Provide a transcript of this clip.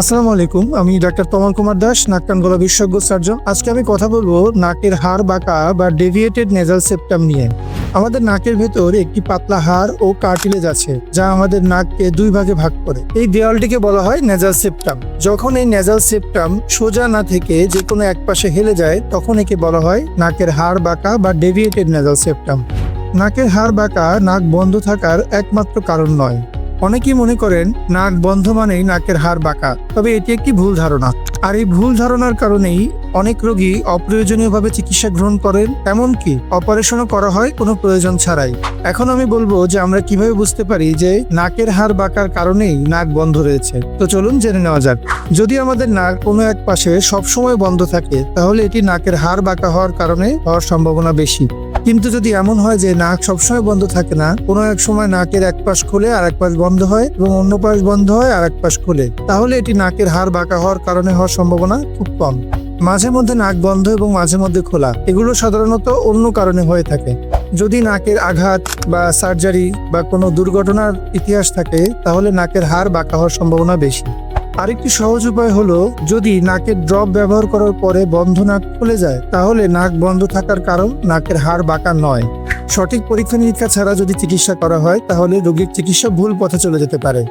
আসসালামু আলাইকুম, আমি ডাক্তার তমল কুমার দাস নাক কান গলা বিশেষজ্ঞ সার্জন। আজকে আমি কথা বলব নাকের হাড় বাঁকা বা ডেভিয়েটেড নেজাল সেপ্টাম নিয়ে। আমাদের নাকের ভেতর একটি পাতলা হাড় ও কার্টিলেজ আছে, যা আমাদের নাককে দুই ভাগে ভাগ করে। এই দেওয়ালটিকে বলা হয় নেজাল সেপ্টাম যখন এই নেজাল সেপ্টাম সোজা না থেকে যে কোনো এক পাশে হেলে যায়, তখন একে বলা হয় নাকের হাড় বাঁকা বা ডেভিয়েটেড নেজাল সেপ্টাম নাকের হাড় বাঁকা, নাক বন্ধ থাকার একমাত্র কারণ নয়। অনেকেই মনে করেন নাক বন্ধ মানেই নাকের হাড় বাঁকা তবে এটি একটি ভুল ধারণা। আর এই ভুল ধারণার কারণেই অনেক রোগী অপ্রয়োজনীয়ভাবে চিকিৎসা গ্রহণ করেন, এমনকি অপারেশনও করা হয়, কোনো প্রয়োজন ছাড়াই। এখন আমি বলব যে আমরা কীভাবে বুঝতে পারি যে নাকের হাড় বাঁকার কারণেই নাক বন্ধ রয়েছে। তো চলুন জেনে নেওয়া যাক। যদি আমাদের নাক কোনো এক পাশে সবসময় বন্ধ থাকে, তাহলে এটি নাকের হাড় বাঁকা হওয়ার কারণে হওয়ার সম্ভাবনা বেশি। কিন্তু যদি এমন হয় যে নাক সবসময় বন্ধ থাকে না, কোনো এক সময় নাকের এক পাশ খুলে আর এক পাশ বন্ধ হয় এবং অন্য পাশ বন্ধ হয় আর এক পাশ খুলে, তাহলে এটি নাকের হাড় বাঁকা হওয়ার কারণে হওয়ার সম্ভাবনা খুব কম। মাঝে মধ্যে নাক বন্ধ এবং মাঝে মধ্যে খোলা, এগুলো সাধারণত অন্য কারণে হয়ে থাকে। যদি নাকের আঘাত বা সার্জারি বা কোনো দুর্ঘটনার ইতিহাস থাকে, তাহলে নাকের হাড় বাঁকা হওয়ার সম্ভাবনা বেশি। আরেকটি সহজ উপায় হলো, যদি নাকের ড্রপ ব্যবহার করার পরে বন্ধ নাক খুলে যায়, তাহলে নাক বন্ধ থাকার কারণ নাকের হাড় বাঁকা নয়। সঠিক পরীক্ষা নিরীক্ষা ছাড়া যদি চিকিৎসা করা হয়, তাহলে রোগীর চিকিৎসা ভুল পথে চলে যেতে পারে।